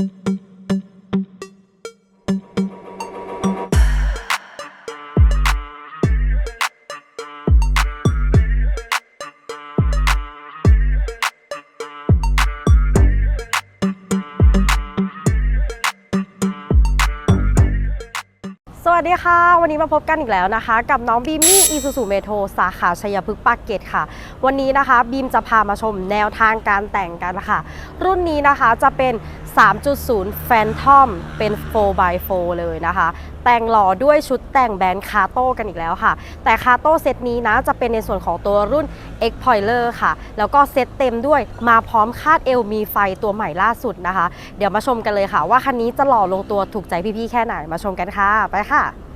สวัสดีค่ะ วันนี้มาพบกันอีกแล้วนะคะ กับน้องบีมมี่อีซูซูเมโทสาขาชัยพฤกษ์ปากเกร็ดค่ะ วันนี้นะคะบีมจะพามาชมแนวทางการแต่งกันค่ะ รุ่นนี้นะคะจะเป็น 3.0 Phantom เป็น 4x4 เลยนะคะ แต่งหล่อด้วยชุดแต่งแบรนด์คาโต้กันอีกแล้วค่ะ แต่คาโต้เซตนี้นะจะเป็นในส่วนของตัวรุ่น X p o i l e r ค่ะ แล้วก็เซตเต็มด้วยมาพร้อมคาดเอวมีไฟตัวใหม่ล่าสุดนะคะ เดี๋ยวมาชมกันเลยค่ะ ว่าคันนี้จะหล่อลงตัวถูกใจพี่ๆแค่ไหนมาชมกันค่ะ ไปค่ะ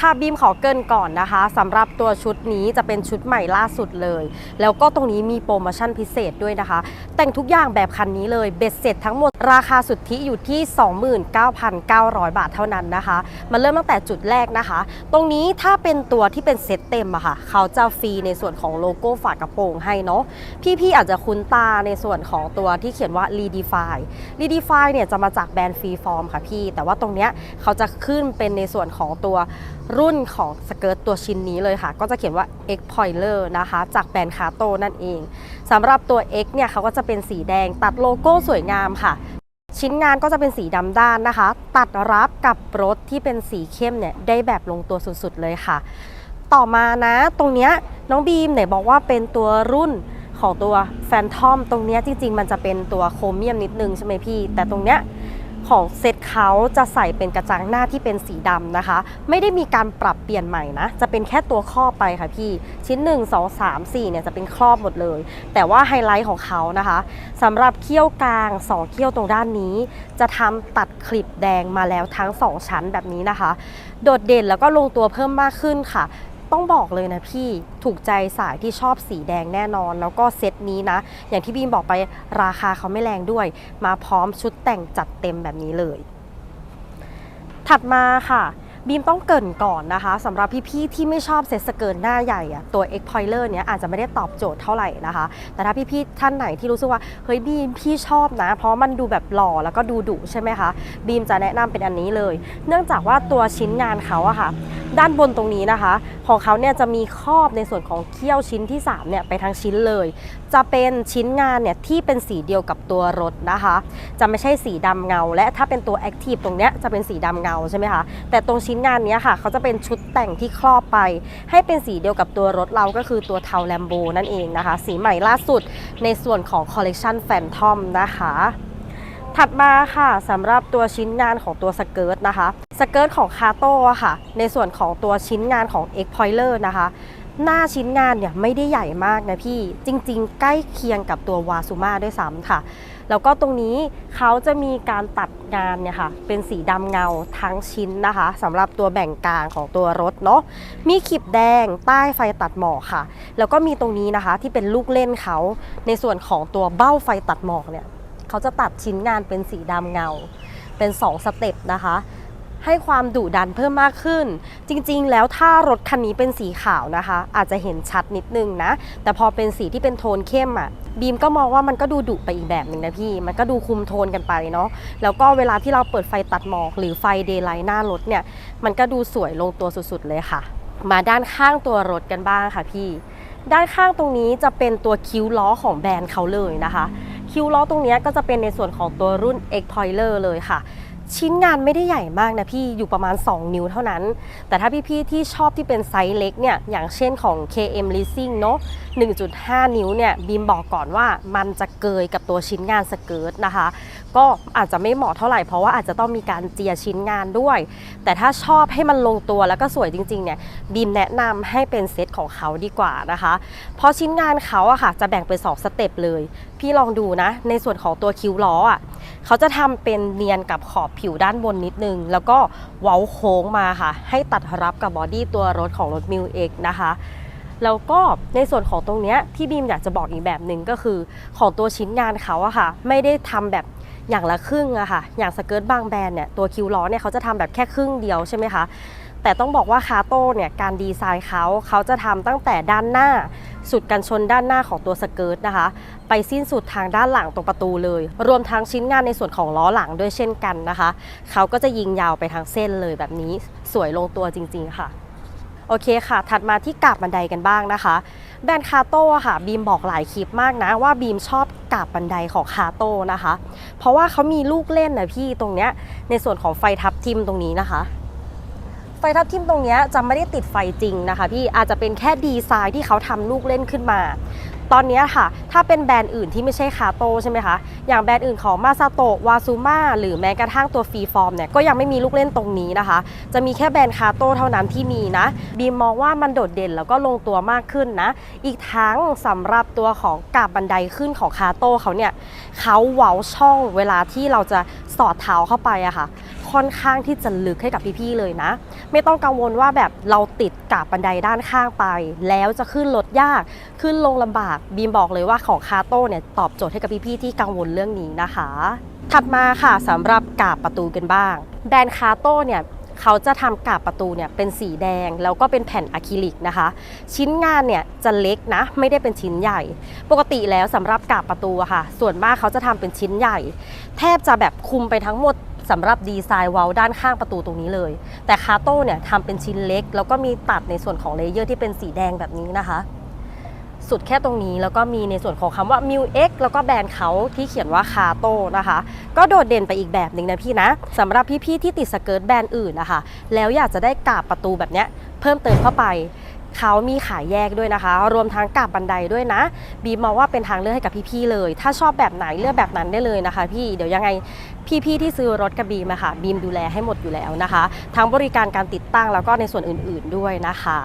ค่ะบีมขอเกินก่อนนะคะสำหรับตัวชุดนี้จะเป็นชุดใหม่ล่าสุดเลย แล้วก็ตรงนี้มีโปรโมชั่นพิเศษด้วยนะคะ แต่งทุกอย่างแบบคันนี้เลยเบ็ดเสร็จทั้งหมดราคาสุทธิอยู่ที่ 29,900 บาทเท่านั้นนะคะมันเริ่มตั้งแต่จุดแรกนะคะ ตรงนี้ถ้าเป็นตัวที่เป็นเซ็ตเต็มอะค่ะ เขาจะฟรีในส่วนของโลโก้ฝากระโปรงให้เนาะพี่ๆอาจจะคุ้นตาในส่วนของตัวที่เขียนว่า Redefine Redefine เนี่ยจะมาจากแบรนด์ฟรีฟอร์มค่ะพี่ แต่ว่าตรงเนี้ยเขาจะขึ้นเป็นในส่วนของตัวรุ่นของสเกิร์ตตัวชิ้นนี้เลยค่ะ ก็จะเขียนว่า X Poiler นะคะ จากแบรนด์คาโตนั่นเองสำหรับตัว X เนี่ยเขาก็จะเป็นสีแดงตัดโลโก้สวยงามค่ะ ชิ้นงานก็จะเป็นสีดำด้านนะคะ ตัดรับกับรถที่เป็นสีเข้มเนี่ยได้แบบลงตัวสุดๆเลยค่ะ ต่อมานะตรงเนี้ยน้องบีมเนี่ยบอกว่าเป็นตัวรุ่นของตัวแฟนทอมตรงเนี้ยจริง ๆ มันจะเป็นตัวโครเมียมนิดนึงใช่ไหมพี่ แต่ตรงเนี้ย ของเซตเขาจะใส่เป็นกระจังหน้าที่เป็นสีดำนะคะ ไม่ได้มีการปรับเปลี่ยนใหม่นะ จะเป็นแค่ตัวครอบไปค่ะพี่ ชิ้น 1 2 3 4เนี่ยจะเป็นครอบหมดเลย แต่ว่าไฮไลท์ของเขานะคะสำหรับเขี้ยวกลาง 2 เขี้ยวตรงด้านนี้ จะทำตัดคลิปแดงมาแล้วทั้ง 2 ชั้นแบบนี้นะคะ โดดเด่นแล้วก็ลงตัวเพิ่มมากขึ้นค่ะ ต้องบอกเลยนะพี่ถูกใจสายที่ชอบสีแดงแน่นอน แล้วก็เซตนี้นะ อย่างที่บีมบอกไปราคาเขาไม่แรงด้วย มาพร้อมชุดแต่งจัดเต็มแบบนี้เลย ถัดมาค่ะบีมต้องเกินก่อนนะคะสำหรับพี่ๆที่ไม่ชอบเซ็ตสเกิร์ตหน้าใหญ่อะตัว X p o i l e r เนี้ยอาจจะไม่ได้ตอบโจทย์เท่าไหร่นะคะ แต่ถ้าพี่ๆท่านไหนที่รู้สึกว่าเฮ้ยบีมพี่ชอบนะ เพราะมันดูแบบหล่อแล้วก็ดูดุใช่ไหมคะบีมจะแนะนำเป็นอันนี้เลย เนื่องจากว่าตัวชิ้นงานเขาอะค่ะ ด้านบนตรงนี้นะคะ ของเขาเนี่ยจะมีครอบในส่วนของเขี้ยวชิ้นที่3เนี่ยไปทั้งชิ้นเลย จะเป็นชิ้นงานเนี่ยที่เป็นสีเดียวกับตัวรถนะคะ จะไม่ใช่สีดำเงา และถ้าเป็นตัว Active ตรงเนี้ยจะเป็นสีดำเงาใช่ไหมคะแต่ตรงชิ้นงานเนี้ยค่ะเขาจะเป็นชุดแต่งที่ครอบไป ให้เป็นสีเดียวกับตัวรถเราก็คือตัวเทาแลมโบนั่นเองนะคะ สีใหม่ล่าสุดในส่วนของ Collection Phantom นะคะ ถัดมาค่ะสำหรับตัวชิ้นงานของตัวสเกิร์ตนะคะสเกิร์ตของคาโต้ค่ะ ในส่วนของตัวชิ้นงานของ X p o i l e r นะคะ หน้าชิ้นงานเนี่ยไม่ได้ใหญ่มากนะพี่ จริงๆ ใกล้เคียงกับตัววาซูมาด้วยซ้ำค่ะ แล้วก็ตรงนี้เขาจะมีการตัดงานเนี่ยค่ะ เป็นสีดำเงาทั้งชิ้นนะคะสำหรับตัวแบ่งกลางของตัวรถเนาะมีขีบแดงใต้ไฟตัดหมอกค่ะ แล้วก็มีตรงนี้นะคะที่เป็นลูกเล่นเขาในส่วนของตัวเบ้าไฟตัดหมอกเนี่ย เขาจะตัดชิ้นงานเป็นสีดำเงา เป็น 2 สเต็ปนะคะ ให้ความดุดันเพิ่มมากขึ้น จริงๆ แล้วถ้ารถคันนี้เป็นสีขาวนะคะ อาจจะเห็นชัดนิดนึงนะ แต่พอเป็นสีที่เป็นโทนเข้มอะบีมก็มองว่ามันก็ดูดุไปอีกแบบหนึ่งนะพี่ มันก็ดูคุมโทนกันไปเนาะ แล้วก็เวลาที่เราเปิดไฟตัดหมอกหรือไฟเดย์ไลท์หน้ารถเนี่ย มันก็ดูสวยลงตัวสุดๆเลยค่ะ มาด้านข้างตัวรถกันบ้างค่ะพี่ ด้านข้างตรงนี้จะเป็นตัวคิ้วล้อของแบรนด์เขาเลยนะคะ คิ้วล้อตรงนี้ก็จะเป็นในส่วนของตัวรุ่น X Toiler เลยค่ะ ชิ้นงานไม่ได้ใหญ่มากนะพี่อยู่ประมาณ 2 นิ้วเท่านั้น แต่ถ้าพี่ๆที่ชอบที่เป็นไซส์เล็กเนี่ยอย่างเช่นของ KM Leasing เนาะ1.5 นิ้วเนี่ยบีมบอกก่อนว่ามันจะเกยกับตัวชิ้นงานสเกิร์ตนะคะ ก็อาจจะไม่เหมาะเท่าไหร่เพราะว่าอาจจะต้องมีการเจียชิ้นงานด้วย แต่ถ้าชอบให้มันลงตัวแล้วก็สวยจริงๆเนี่ยบีมแนะนำให้เป็นเซตของเขาดีกว่านะคะ เพราะชิ้นงานเขาอะค่ะจะแบ่งเป็น2สเต็ปเลย พี่ลองดูนะ ในส่วนของตัวคิ้วล้ออะเขาจะทำเป็นเนียนกับขอบผิวด้านบนนิดนึง แล้วก็เว้าโค้งมาค่ะ ให้ตัดรับกับบอดี้ตัวรถของรถมิวเอ็กนะคะแล้วก็ในส่วนของตรงเนี้ยที่บีมอยากจะบอกอีกแบบหนึ่งก็คือ ของตัวชิ้นงานเขาอะค่ะ ไม่ได้ทำแบบ อย่างละครึ่งอะค่ะ อย่างสเกิร์ตบางแบรนด์เนี่ยตัวคิวล้อเนี่ยเขาจะทำแบบแค่ครึ่งเดียวใช่ไหมคะ แต่ต้องบอกว่าคาโต้เนี่ยการดีไซน์เขาเขาจะทำตั้งแต่ด้านหน้า สุดกันชนด้านหน้าของตัวสเกิร์ตนะคะ ไปสิ้นสุดทางด้านหลังตรงประตูเลย รวมทั้งชิ้นงานในส่วนของล้อหลังด้วยเช่นกันนะคะ เขาก็จะยิงยาวไปทางเส้นเลยแบบนี้สวยลงตัวจริง ๆ ค่ะ โอเคค่ะ ถัดมาที่กาบบันไดกันบ้างนะคะ แบรนด์คาโต้ค่ะบีมบอกหลายคลิปมากนะว่าบีมชอบกาบบันไดของคาโต้นะคะ เพราะว่าเขามีลูกเล่นนะพี่ตรงเนี้ยในส่วนของไฟทับทิมตรงนี้นะคะ ไฟทับทิมตรงเนี้ยจะไม่ได้ติดไฟจริงนะคะ พี่อาจจะเป็นแค่ดีไซน์ที่เขาทำลูกเล่นขึ้นมา ตอนนี้ค่ะ ถ้าเป็นแบรนด์อื่นที่ไม่ใช่คาโต้ใช่ไหมคะ อย่างแบรนด์อื่นของมาซาโตะวาซูมาหรือแม้กระทั่งตัวฟรีฟอร์มเนี่ยก็ยังไม่มีลูกเล่นตรงนี้นะคะ จะมีแค่แบรนด์คาโต้เท่านั้นที่มีนะบีมมองว่ามันโดดเด่นแล้วก็ลงตัวมากขึ้นนะ อีกทั้งสำหรับตัวของกาบบันไดขึ้นของคาโต้เขาเนี่ยเขาเว้าช่องเวลาที่เราจะสอดเท้าเข้าไปอะค่ะ ค่อนข้างที่จะลึกให้กับพี่ๆเลยนะ ไม่ต้องกังวลว่าแบบเราติดกาบบันไดด้านข้างไป แล้วจะขึ้นรถยากขึ้นลงลำบากบีมบอกเลยว่าของคาโต้เนี่ยตอบโจทย์ให้กับพี่ๆที่กังวลเรื่องนี้นะคะ ถัดมาค่ะสำหรับกาบประตูกันบ้าง แบรนด์คาโต้เนี่ยเขาจะทำกาบประตูเนี่ยเป็นสีแดงแล้วก็เป็นแผ่นอะคริลิกนะคะ ชิ้นงานเนี่ยจะเล็กนะ ไม่ได้เป็นชิ้นใหญ่ ปกติแล้วสำหรับกาบประตูอะค่ะ ส่วนมากเขาจะทำเป็นชิ้นใหญ่ แทบจะแบบคุมไปทั้งหมด สำหรับดีไซน์ว้าด้านข้างประตูตรงนี้เลย แต่คาโต้เนี่ยทำเป็นชิ้นเล็ก แล้วก็มีตัดในส่วนของเลเยอร์ที่เป็นสีแดงแบบนี้นะคะ สุดแค่ตรงนี้แล้วก็มีในส่วนของคำว่า m ิว X แล้วก็แบรนด์เขาที่เขียนว่าคาโต้นะคะ ก็โดดเด่นไปอีกแบบหนึ่งนะพี่นะสำหรับพี่ๆที่ติดสเกิร์ตแบรนด์อื่นนะคะ แล้วอยากจะได้กาบประตูแบบเนี้ยเพิ่มเติมเข้าไป เขามีขายแยกด้วยนะคะ รวมทั้งกาบบันไดด้วยนะ บีมมองว่าเป็นทางเลือกให้กับพี่ๆเลย ถ้าชอบแบบไหนเลือกแบบนั้นได้เลยนะคะ พี่เดี๋ยวยังไงพี่ๆที่ซื้อรถกับบีมอะค่ะบีมดูแลให้หมดอยู่แล้วนะคะ ทั้งบริการการติดตั้งแล้วก็ในส่วนอื่น ๆด้วยนะคะ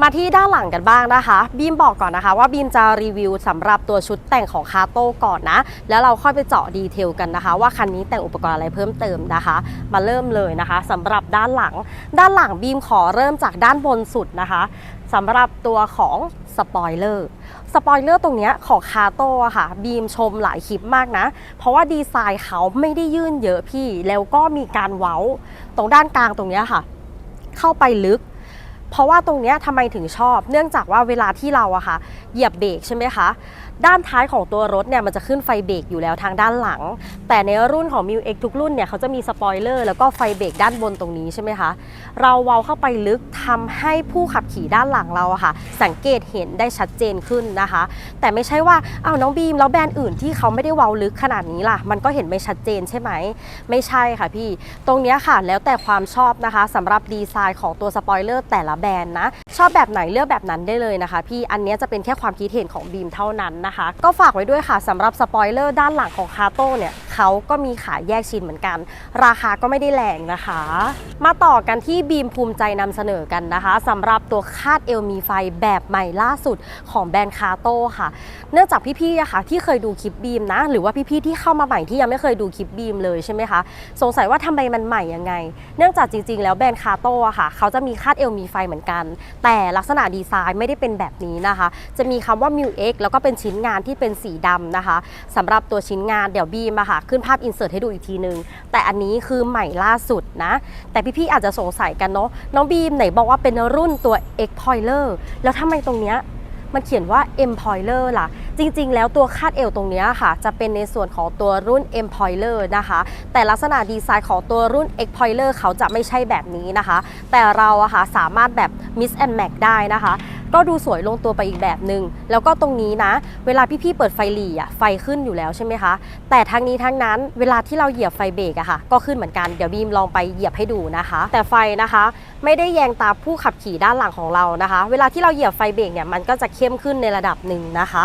มาที่ด้านหลังกันบ้างนะคะ บีมบอกก่อนนะคะว่าบีมจะรีวิวสำหรับตัวชุดแต่งของคาโต้ก่อนนะ แล้วเราค่อยไปเจาะดีเทลกันนะคะ ว่าคันนี้แต่งอุปกรณ์อะไรเพิ่มเติมนะคะ มาเริ่มเลยนะคะสำหรับด้านหลัง ด้านหลังบีมขอเริ่มจากด้านบนสุดนะคะสำหรับตัวของสปอยเลอร์สปอยเลอร์ตรงนี้ของคาโต้ค่ะ บีมชมหลายคลิปมากนะ เพราะว่าดีไซน์เขาไม่ได้ยื่นเยอะพี่ แล้วก็มีการเว้า ตรงด้านกลางตรงนี้ค่ะ เข้าไปลึก เพราะว่าตรงนี้ทำไมถึงชอบ เนื่องจากว่าเวลาที่เราอะค่ะ เหยียบเบรกใช่ไหมคะ ด้านท้ายของตัวรถเนี่ยมันจะขึ้นไฟเบรกอยู่แล้วทางด้านหลัง แต่ในรุ่นของ m ิว X ทุกรุ่นเนี่ยเขาจะมีสปอยเลอร์แล้วก็ไฟเบรกด้านบนตรงนี้ใช่ไหมคะ เราเวาเข้าไปลึกทำให้ผู้ขับขี่ด้านหลังเราอะค่ะ สังเกตเห็นได้ชัดเจนขึ้นนะคะ แต่ไม่ใช่ว่าอ้าวน้องบีมแล้วแบรนด์อื่นที่เขาไม่ได้เวาลึกขนาดนี้ล่ะ มันก็เห็นไม่ชัดเจนใช่ไหม ไม่ใช่ค่ะพี่ ตรงนี้ค่ะแล้วแต่ความชอบนะคะสำหรับดีไซน์ของตัวสปอยเลอร์แต่ละแบรนด์นะ ชอบแบบไหนเลือกแบบนั้นได้เลยนะคะ พี่อันนี้จะเป็นแค่ความคิดเห็นของบีมเท่านั้นนะคะ ก็ฝากไว้ด้วยค่ะสำหรับสปอยเลอร์ด้านหลังของคาโต้เนี่ยเขาก็มีขายแยกชิ้นเหมือนกัน ราคาก็ไม่ได้แรงนะคะ มาต่อกันที่บีมภูมิใจนำเสนอกันนะคะสำหรับตัวคาดเอลมีไฟแบบใหม่ล่าสุดของแบรนด์คาโต้ค่ะ เนื่องจากพี่ๆอะค่ะที่เคยดูคลิปบีมนะ หรือว่าพี่ๆที่เข้ามาใหม่ที่ยังไม่เคยดูคลิปบีมเลยใช่ไหมคะสงสัยว่าทำไมมันใหม่ยังไง เนื่องจากจริงๆ แล้วแบรนด์คาโต้อะค่ะ เขาจะมีคาดเอวมีไฟเหมือนกัน แต่ลักษณะดีไซน์ไม่ได้เป็นแบบนี้นะคะ จะมีคำว่า m u X แล้วก็เป็นชิ้นงานที่เป็นสีดำนะคะสำหรับตัวชิ้นงานเดี๋ยวบีมาค่ะ ขึ้นภาพอินเสิร์ตให้ดูอีกทีนึง แต่อันนี้คือใหม่ล่าสุดนะ แต่พี่ๆอาจจะสงสัยกันเนาะน้องบีมไหนบอกว่าเป็นรุ่นตัว X p o i l e r แล้วทำไมตรงเนี้ยมันเขียนว่า M Poiler ล่ะ จริงๆ แล้วตัวคาดเอวตรงนี้ค่ะ จะเป็นในส่วนของตัวรุ่น Empoiler นะคะ แต่ลักษณะดีไซน์ของตัวรุ่น Expoiler เขาจะไม่ใช่แบบนี้นะคะ แต่เราอะค่ะสามารถแบบ Mix and Match ได้นะคะ ก็ดูสวยลงตัวไปอีกแบบหนึง่งแล้วก็ตรงนี้นะ เวลาพี่ๆเปิดไฟหลีอะไฟขึ้นอยู่แล้วใช่ไหมคะ แต่ทั้งนี้ทั้งนั้นเวลาที่เราเหยียบไฟเบรกอะค่ะ ก็ขึ้นเหมือนกันเดี๋ยวบีมลองไปเหยียบให้ดูนะคะ แต่ไฟนะคะ ไม่ได้แยงตาผู้ขับขี่ด้านหลังของเรานะคะ เวลาที่เราเหยียบไฟเบรกเนี่ยมันก็จะเข้มขึ้นในระดับหนึ่งนะคะ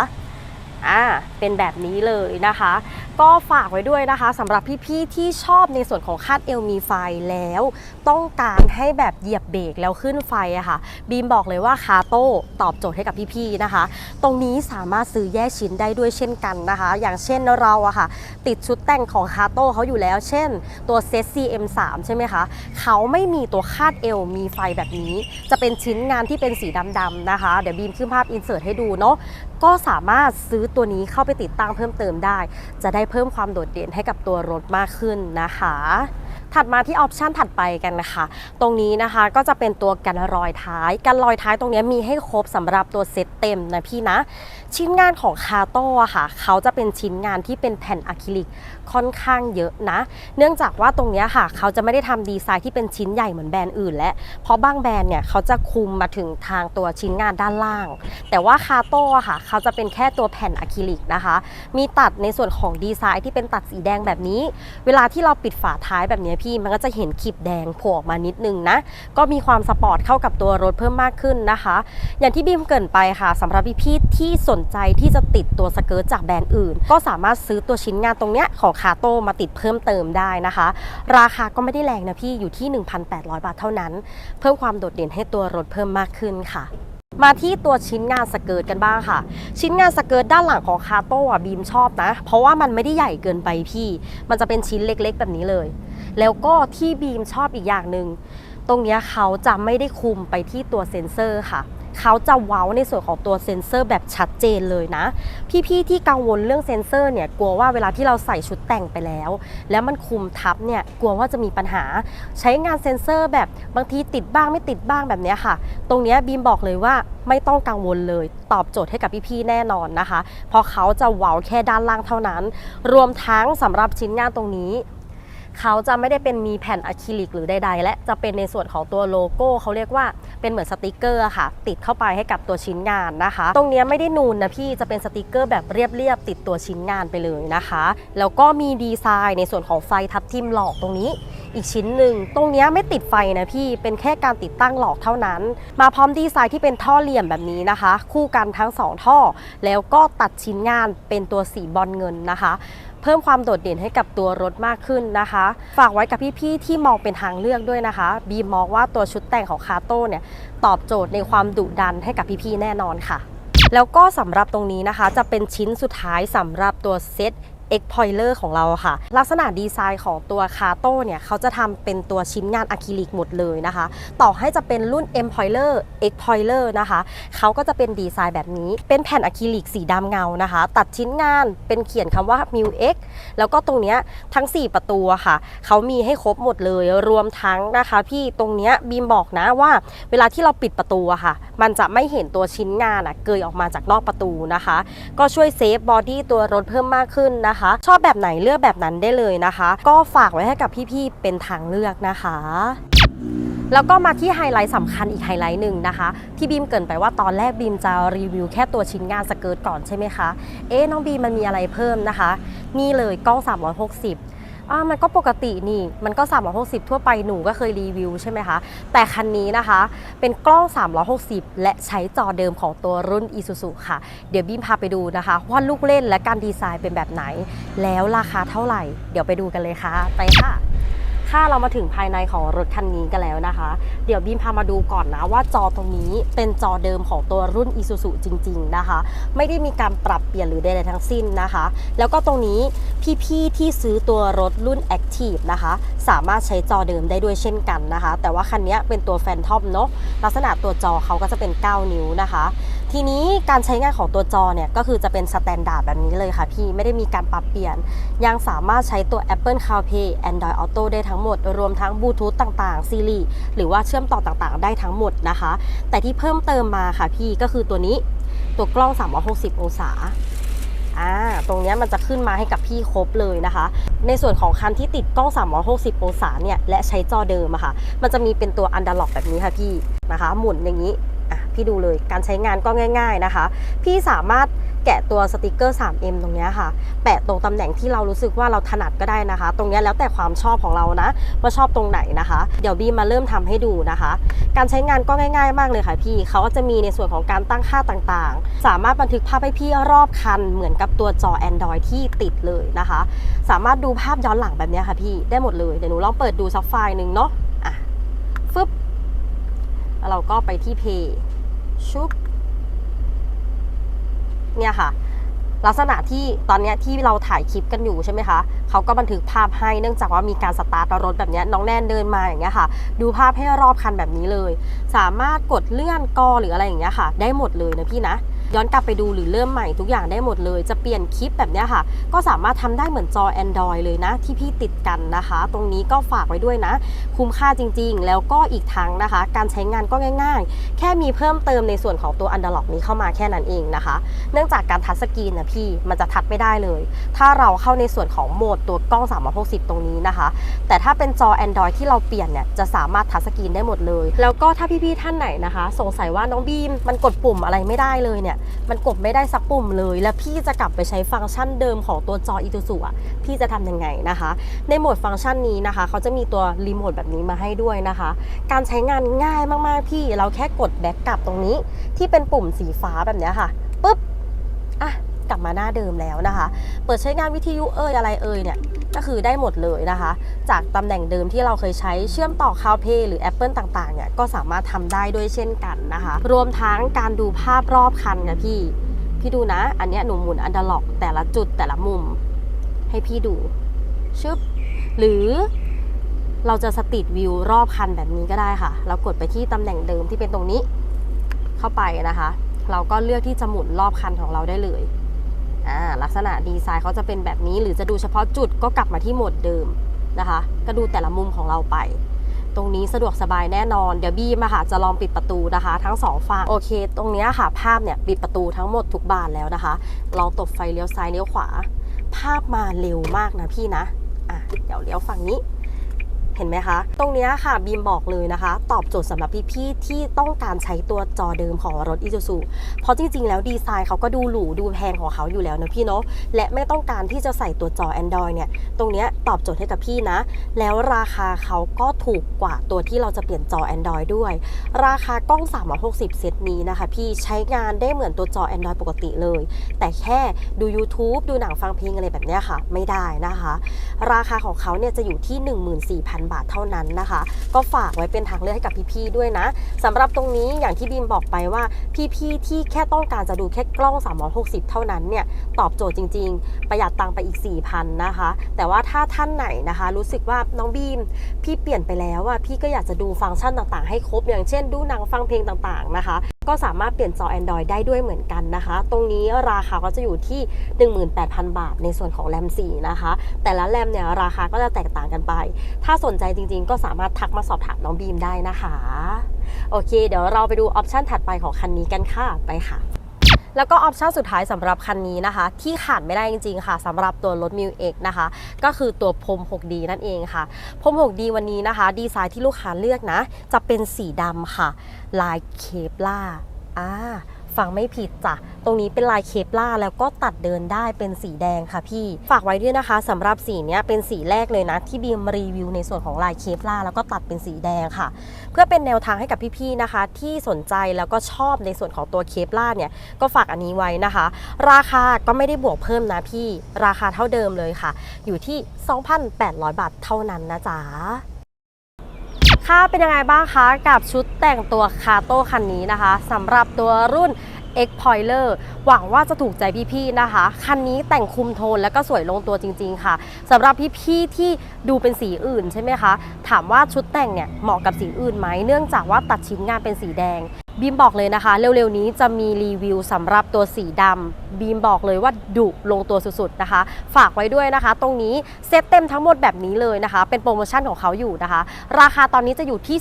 อ่าเป็นแบบนี้เลยนะคะ ก็ฝากไว้ด้วยนะคะสำหรับพี่ๆที่ชอบในส่วนของคาดเอลมีไฟแล้ว ต้องการให้แบบเหยียบเบรกแล้วขึ้นไฟอะค่ะ บีมบอกเลยว่าคาโต้ตอบโจทย์ให้กับพี่ๆนะคะ ตรงนี้สามารถซื้อแยกชิ้นได้ด้วยเช่นกันนะคะ อย่างเช่นเราอะค่ะ ติดชุดแต่งของคาโต้เขาอยู่แล้ว เช่น ตัวเซต CM3 ใช่ไหมคะเขาไม่มีตัวคาดเอวมีไฟแบบนี้ จะเป็นชิ้นงานที่เป็นสีดำๆนะคะ เดี๋ยวบีมขึ้นภาพอินเสิร์ตให้ดูเนาะ ก็สามารถซื้อตัวนี้เข้าไปติดตั้งเพิ่มเติมได้ จะได้เพิ่มความโดดเด่นให้กับตัวรถมากขึ้นนะคะถัดมาที่ออปชันถัดไปกันนะคะ ตรงนี้นะคะก็จะเป็นตัวกันรอยท้าย กันรอยท้ายตรงนี้มีให้ครบสำหรับตัวเซตเต็มนะพี่นะ ชิ้นงานของคาโต้ค่ะ เขาจะเป็นชิ้นงานที่เป็นแผ่นอะคริลิกค่อนข้างเยอะนะ เนื่องจากว่าตรงนี้ค่ะ เขาจะไม่ได้ทำดีไซน์ที่เป็นชิ้นใหญ่เหมือนแบรนด์อื่นและ เพราะบางแบรนด์เนี่ยเขาจะคุมมาถึงทางตัวชิ้นงานด้านล่าง แต่ว่าคาโต้ค่ะ เขาจะเป็นแค่ตัวแผ่นอะคริลิกนะคะ มีตัดในส่วนของดีไซน์ที่เป็นตัดสีแดงแบบนี้ เวลาที่เราปิดฝาท้ายแบบนี้พี่มันก็จะเห็นขีบแดงโผล่ออกมานิดนึงนะ ก็มีความสปอร์ตเข้ากับตัวรถเพิ่มมากขึ้นนะคะ อย่างที่บีมเกินไปค่ะสำหรับพี่ๆที่สนใจที่จะติดตัวสเกิร์ตจากแบรนด์อื่น ก็สามารถซื้อตัวชิ้นงานตรงเนี้ยของคาโต้มาติดเพิ่มเติมได้นะคะ ราคาก็ไม่ได้แรงนะพี่อยู่ที่ 1,800 บาทเท่านั้น เพิ่มความโดดเด่นให้ตัวรถเพิ่มมากขึ้นค่ะมาที่ตัวชิ้นงานสเกิร์ตกันบ้างค่ะ ชิ้นงานสเกิร์ตด้านหลังของคาโต้อะบีมชอบนะ เพราะว่ามันไม่ได้ใหญ่เกินไปพี่ มันจะเป็นชิ้นเล็กๆ แบบนี้เลย แล้วก็ที่บีมชอบอีกอย่างหนึ่งตรงนี้เขาจะไม่ได้คุมไปที่ตัวเซ็นเซอร์ค่ะเขาจะเว้าในส่วนของตัวเซ็นเซอร์แบบชัดเจนเลยนะ พี่ๆที่กังวลเรื่องเซ็นเซอร์เนี่ยกลัวว่าเวลาที่เราใส่ชุดแต่งไปแล้ว แล้วมันคุมทับเนี่ยกลัวว่าจะมีปัญหา ใช้งานเซ็นเซอร์แบบบางทีติดบ้างไม่ติดบ้างแบบนี้ค่ะ ตรงนี้บีมบอกเลยว่าไม่ต้องกังวลเลย ตอบโจทย์ให้กับพี่ๆแน่นอนนะคะ เพราะเขาจะเว้าแค่ด้านล่างเท่านั้น รวมทั้งสำหรับชิ้นงานตรงนี้ เขาจะไม่ได้เป็นมีแผ่นอะคริลิกหรือใดๆ และจะเป็นในส่วนของตัวโลโก้เขาเรียกว่าเป็นเหมือนสติกเกอร์ค่ะ ติดเข้าไปให้กับตัวชิ้นงานนะคะ ตรงนี้ไม่ได้นูนนะพี่จะเป็นสติกเกอร์แบบเรียบๆติดตัวชิ้นงานไปเลยนะคะ แล้วก็มีดีไซน์ในส่วนของไฟทับทิมหลอกตรงนี้ อีกชิ้นหนึ่งตรงนี้ไม่ติดไฟนะพี่เป็นแค่การติดตั้งหลอกเท่านั้น มาพร้อมดีไซน์ที่เป็นท่อเหลี่ยมแบบนี้นะคะ คู่กันทั้งสองท่อ แล้วก็ตัดชิ้นงานเป็นตัวสีบอลเงินนะคะ เพิ่มความโดดเด่นให้กับตัวรถมากขึ้นนะคะ ฝากไว้กับพี่ๆที่มองเป็นทางเลือกด้วยนะคะ บีมองว่าตัวชุดแต่งของคาโต้เนี่ยตอบโจทย์ในความดุดันให้กับพี่ๆแน่นอนค่ะ แล้วก็สำหรับตรงนี้นะคะ จะเป็นชิ้นสุดท้ายสำหรับตัวเซต X p o i l e r ของเราค่ะ ลักษณะดีไซน์ของตัวคาโต้เนี่ยเขาจะทำเป็นตัวชิ้นงานอะคริลิกหมดเลยนะคะ ต่อให้จะเป็นรุ่น M p o i l e r X p o i l e r นะคะเขาก็จะเป็นดีไซน์แบบนี้ เป็นแผ่นอะคริลิกสีดำเงานะคะ ตัดชิ้นงานเป็นเขียนคำว่า m u X แล้วก็ตรงเนี้ยทั้ง 4 ประตูค่ะเขามีให้ครบหมดเลย รวมทั้งนะคะพี่ตรงเนี้ยบีมบอกนะว่า เวลาที่เราปิดประตูอะค่ะ มันจะไม่เห็นตัวชิ้นงานอะเกยออกมาจากนอกประตูนะคะ ก็ช่วยเซฟบอดี้ตัวรถเพิ่มมากขึ้นนะคะชอบแบบไหนเลือกแบบนั้นได้เลยนะคะ ก็ฝากไว้ให้กับพี่ๆเป็นทางเลือกนะคะแล้วก็มาที่ไฮไลท์สำคัญอีกไฮไลท์หนึ่งนะคะ ที่บีมเกินไปว่าตอนแรกบีมจะรีวิวแค่ตัวชิ้นงานสเกิร์ตก่อนใช่ไหมคะ เอ๊ะน้องบีมมันมีอะไรเพิ่มนะคะ นี่เลยกล้อง 360 อ่ามันก็ปกตินี่ มันก็ 360 ทั่วไปหนูก็เคยรีวิวใช่ไหมคะ แต่คันนี้นะคะ เป็นกล้อง 360 และใช้จอเดิมของตัวรุ่น Isuzu ค่ะ เดี๋ยวบีมพาไปดูนะคะ ว่าลูกเล่นและการดีไซน์เป็นแบบไหน แล้วราคาเท่าไหร่ เดี๋ยวไปดูกันเลยค่ะ ไปค่ะ ถ้าเรามาถึงภายในของรถคันนี้กันแล้วนะคะ เดี๋ยวบีมพามาดูก่อนนะว่าจอตรงนี้เป็นจอเดิมของตัวรุ่น Isuzu จริง ๆ นะคะ ไม่ได้มีการปรับเปลี่ยนหรือใดๆทั้งสิ้นนะคะ แล้วก็ตรงนี้พี่ๆที่ซื้อตัวรถรุ่น Active นะคะ สามารถใช้จอเดิมได้ด้วยเช่นกันนะคะ แต่ว่าคันนี้เป็นตัว Phantom เนอะลักษณะตัวจอเขาก็จะเป็น 9 นิ้วนะคะ ทีนี้การใช้งานของตัวจอเนี่ยก็คือจะเป็นสแตนดาร์ดแบบนี้เลยค่ะพี่ไม่ได้มีการปรับเปลี่ยน ยังสามารถใช้ตัว Apple CarPlay Android Auto ได้ทั้งหมด รวมทั้งบลูทูธต่างๆ Siri หรือว่าเชื่อมต่อต่างๆ ได้ทั้งหมดนะคะ แต่ที่เพิ่มเติมมาค่ะพี่ก็คือตัวนี้ตัวกล้อง 360 องศาอ่าตรงนี้มันจะขึ้นมาให้กับพี่ครบเลยนะคะ ในส่วนของคันที่ติดกล้อง 360 องศาเนี่ยและใช้จอเดิมอะค่ะ มันจะมีเป็นตัวอันด r ล็อกแบบนี้ค่ะพี่นะคะ หมุนอย่างนี้ พี่ดูเลย การใช้งานก็ง่าย ๆนะคะ พี่สามารถแกะตัวสติกเกอร์ 3M ตรงนี้ค่ะ แปะตรงตำแหน่งที่เรารู้สึกว่าเราถนัดก็ได้นะคะ ตรงนี้แล้วแต่ความชอบของเรานะว่าชอบตรงไหนนะคะ เดี๋ยวบีมาเริ่มทำให้ดูนะคะ การใช้งานก็ง่าย ๆ มากเลยค่ะพี่เขาก็จะมีในส่วนของการตั้งค่าต่างๆ สามารถบันทึกภาพให้พี่รอบคัน เหมือนกับตัวจอ Android ที่ติดเลยนะคะ สามารถดูภาพย้อนหลังแบบนี้ค่ะพี่ได้หมดเลยเดี๋ยวหนูลองเปิดดูสักไฟล์หนึ่งเนาะอะฟึบแล้วเราก็ไปที่เพย์ ชุบเนี่ยค่ะ ลักษณะที่ตอนนี้ที่เราถ่ายคลิปกันอยู่ใช่ไหมคะเขาก็บันทึกภาพให้เนื่องจากว่ามีการสตาร์ทรถแบบนี้น้องแนนเดินมาอย่างเงี้ยค่ะ ดูภาพให้รอบคันแบบนี้เลย สามารถกดเลื่อนกอหรืออะไรอย่างเงี้ยค่ะ ได้หมดเลยนะพี่นะ ย้อนกลับไปดูหรือเริ่มใหม่ทุกอย่างได้หมดเลย จะเปลี่ยนคลิปแบบนี้ค่ะ ก็สามารถทำได้เหมือนจอ Android เลยนะ ที่พี่ติดกันนะคะ ตรงนี้ก็ฝากไว้ด้วยนะ คุ้มค่าจริงๆ แล้วก็อีกทั้งนะคะ การใช้งานก็ง่าย ๆ แค่มีเพิ่มเติมในส่วนของตัว Underlock นี้เข้ามาแค่นั้นเองนะคะ เนื่องจากการทัชสกรีนนะพี่มันจะทัชไม่ได้เลย ถ้าเราเข้าในส่วนของโหมดตัวกล้อง 360 ตรงนี้นะคะ แต่ถ้าเป็นจอ Android ที่เราเปลี่ยนเนี่ยจะสามารถทัชสกรีนได้หมดเลย แล้วก็ถ้าพี่ๆท่านไหนนะคะ สงสัยว่าน้องบีมมันกดปุ่มอะไรไม่ได้เลยเนี่ยมันกดไม่ได้สักปุ่มเลย แล้วพี่จะกลับไปใช้ฟังก์ชันเดิมของตัวจออีตูสุอะพี่จะทำยังไงนะคะ ในโหมดฟังก์ชันนี้นะคะ เขาจะมีตัวรีโมทแบบนี้มาให้ด้วยนะคะ การใช้งานง่ายมากๆพี่ เราแค่กดแบ็กกลับตรงนี้ ที่เป็นปุ่มสีฟ้าแบบนี้ค่ะปุ๊บอะ กลับมาหน้าเดิมแล้วนะคะ เปิดใช้งานวิทยุเอ่ยอะไรเอ่ยเนี่ยก็คือได้หมดเลยนะคะ จากตำแหน่งเดิมที่เราเคยใช้เชื่อมต่อ CarPlay หรือ Apple ต่างๆเนี่ยก็สามารถทำได้ด้วยเช่นกันนะคะ รวมทั้งการดูภาพรอบคันค่ะพี่ พี่ดูนะ อันนี้หนูหมุนอันดล็อก แต่ละจุดแต่ละมุม ให้พี่ดูชึบหรือเราจะสตรีทวิวรอบคันแบบนี้ก็ได้ค่ะ เรากดไปที่ตำแหน่งเดิมที่เป็นตรงนี้เข้าไปนะคะ เราก็เลือกที่จะหมุนรอบคันของเราได้เลย ลักษณะดีไซน์เขาจะเป็นแบบนี้หรือจะดูเฉพาะจุดก็กลับมาที่โหมดเดิมนะคะ ก็ดูแต่ละมุมของเราไป ตรงนี้สะดวกสบายแน่นอน เดี๋ยวบีมาค่ะจะลองปิดประตูนะคะ ทั้งสองฝั่งโอเค ตรงนี้ค่ะภาพเนี่ยปิดประตูทั้งหมดทุกบานแล้วนะคะ ลองตบไฟเลี้ยวซ้ายเลี้ยวขวา ภาพมาเร็วมากนะพี่นะอะเดี๋ยวเลี้ยวฝั่งนี้ เห็นไหมคะ ตรงนี้ค่ะบีมบอกเลยนะคะ ตอบโจทย์สำหรับพี่ๆที่ต้องการใช้ตัวจอเดิมของรถ i ิ u z u เพราะจริงๆ แล้วดีไซน์เขาก็ดูหรูดูแพงของเขาอยู่แล้วนะพี่เนาะและไม่ต้องการที่จะใส่ตัวจอ Android เนี่ย ตรงนี้ตอบโจทย์ให้กับพี่นะ แล้วราคาเขาก็ถูกกว่าตัวที่เราจะเปลี่ยนจอ Android ด้วย ราคากล้อง 360 เซตนี้นะคะ พี่ใช้งานได้เหมือนตัวจอ Android ปกติเลย แต่แค่ดู YouTube ดูหนังฟังเพลงอะไรแบบนี้ค่ะ ไม่ได้นะคะ ราคาของเขาเนี่ยจะอยู่ที่ 14,000บาทเท่านั้นนะคะ ก็ฝากไว้เป็นทางเลือกให้กับพี่ๆด้วยนะสำหรับตรงนี้อย่างที่บีมบอกไปว่าพี่ๆที่แค่ต้องการจะดูแค่กล้อง 360 เท่านั้นเนี่ยตอบโจทย์จริง ๆ ประหยัดตังค์ไปอีก 4,000นะคะ แต่ว่าถ้าท่านไหนนะคะ รู้สึกว่าน้องบีม พี่เปลี่ยนไปแล้วอะพี่ก็อยากจะดูฟังก์ชันต่างๆให้ครบอย่างเช่น ดูหนังฟังเพลงต่างๆนะคะ ก็สามารถเปลี่ยนจอ Android ได้ด้วยเหมือนกันนะคะ ตรงนี้ราคาก็จะอยู่ที่ 18,000 บาท ในส่วนของแรม4นะคะ แต่ละแรมเนี่ยราคาก็จะแตกต่างกันไป ถ้าสนใจจริงๆ ก็สามารถทักมาสอบถามน้องบีมได้นะคะ โอเค เดี๋ยวเราไปดูออปชันถัดไปของคันนี้กันค่ะ ไปค่ะ แล้วก็ออปชันสุดท้ายสำหรับคันนี้นะคะ ที่ขาดไม่ได้จริงๆค่ะสำหรับตัวรถมิวเอกนะคะ ก็คือตัวพรม 6D นั่นเองค่ะ พรม 6D วันนี้นะคะ ดีไซน์ที่ลูกค้าเลือกนะ จะเป็นสีดำค่ะ ลายเคปล่าอ่า ฟังไม่ผิดจ้ะตรงนี้เป็นลายเคปล่าแล้วก็ตัดเดินได้เป็นสีแดงค่ะพี่ ฝากไว้ด้วยนะคะสำหรับสีนี้เป็นสีแรกเลยนะ ที่บีมรีวิวในส่วนของลายเคปล่าแล้วก็ตัดเป็นสีแดงค่ะ เพื่อเป็นแนวทางให้กับพี่ๆนะคะ ที่สนใจแล้วก็ชอบในส่วนของตัวเคปล่าเนี่ยก็ฝากอันนี้ไว้นะคะ ราคาก็ไม่ได้บวกเพิ่มนะพี่ราคาเท่าเดิมเลยค่ะ อยู่ที่ 2,800 บาทเท่านั้นนะจ๊ะ ค่ะเป็นยังไงบ้างคะกับชุดแต่งตัวคาโต้คันนี้นะคะสำหรับตัวรุ่น X p o i l e r หวังว่าจะถูกใจพี่ๆนะคะ คันนี้แต่งคุมโทนแล้วก็สวยลงตัวจริงๆค่ะสำหรับพี่ๆที่ดูเป็นสีอื่นใช่ไหมคะ ถามว่าชุดแต่งเนี่ยเหมาะกับสีอื่นไหมเนื่องจากว่าตัดชิ้นงานเป็นสีแดง บีมบอกเลยนะคะ เร็วๆนี้จะมีรีวิวสำหรับตัวสีดำบีมบอกเลยว่าดุลงตัวสุดๆนะคะ ฝากไว้ด้วยนะคะ ตรงนี้เซตเต็มทั้งหมดแบบนี้เลยนะคะ เป็นโปรโมชั่นของเขาอยู่นะคะ ราคาตอนนี้จะอยู่ที่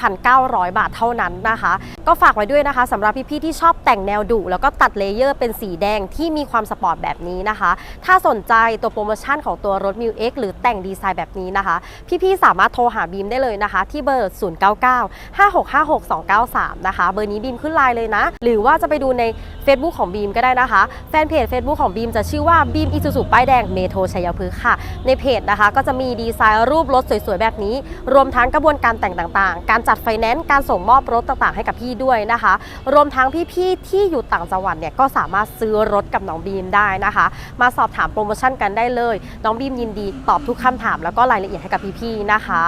29,900 บาทเท่านั้นนะคะ ก็ฝากไว้ด้วยนะคะสำหรับพี่ๆที่ชอบแต่งแนวดุแล้วก็ตัดเลเยอร์เป็นสีแดงที่มีความสปอร์ตแบบนี้นะคะ ถ้าสนใจตัวโปรโมชั่นของตัวรถ m ิวเหรือแต่งดีไซน์แบบนี้นะคะ พี่ๆสามารถโทรหาบีมได้เลยนะคะ ที่เบอร์ 099 5656 293นะคะเบอร์นี้บีมขึ้นไลน์เลยนะ หรือว่าจะไปดูใน Facebook ของบีมก็ได้นะคะ แฟนเพจ Facebook ของบีมจะชื่อว่าบีมอิซูซูป้ายแดงเมโทชัยพฤกษ์ค่ะ ในเพจนะคะก็จะมีดีไซน์รูปรถสวยๆ แบบนี้ รวมทั้งกระบวนการแต่งต่างๆ การจัดไฟแนนซ์ การส่งมอบรถต่างๆ ให้กับพี่ด้วยนะคะ รวมทั้งพี่ๆ ที่อยู่ต่างจังหวัดเนี่ยก็สามารถซื้อรถกับน้องบีมได้นะคะ มาสอบถามโปรโมชั่นกันได้เลย น้องบีมยินดีตอบทุกคำถามแล้วก็รายละเอียดให้กับพี่ๆ นะคะ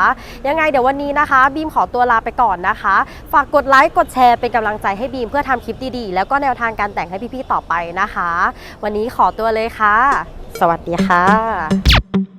ยังไงเดี๋ยววันนี้นะคะ บีมขอตัวลาไปก่อนนะคะ ฝากกดไลค์ กดแชร์เป็นกำลังใจให้บีมเพื่อทำคลิปดีๆ แล้วก็แนวทางการแต่งให้พี่ๆต่อไปนะคะ วันนี้ขอตัวเลยค่ะ สวัสดีค่ะ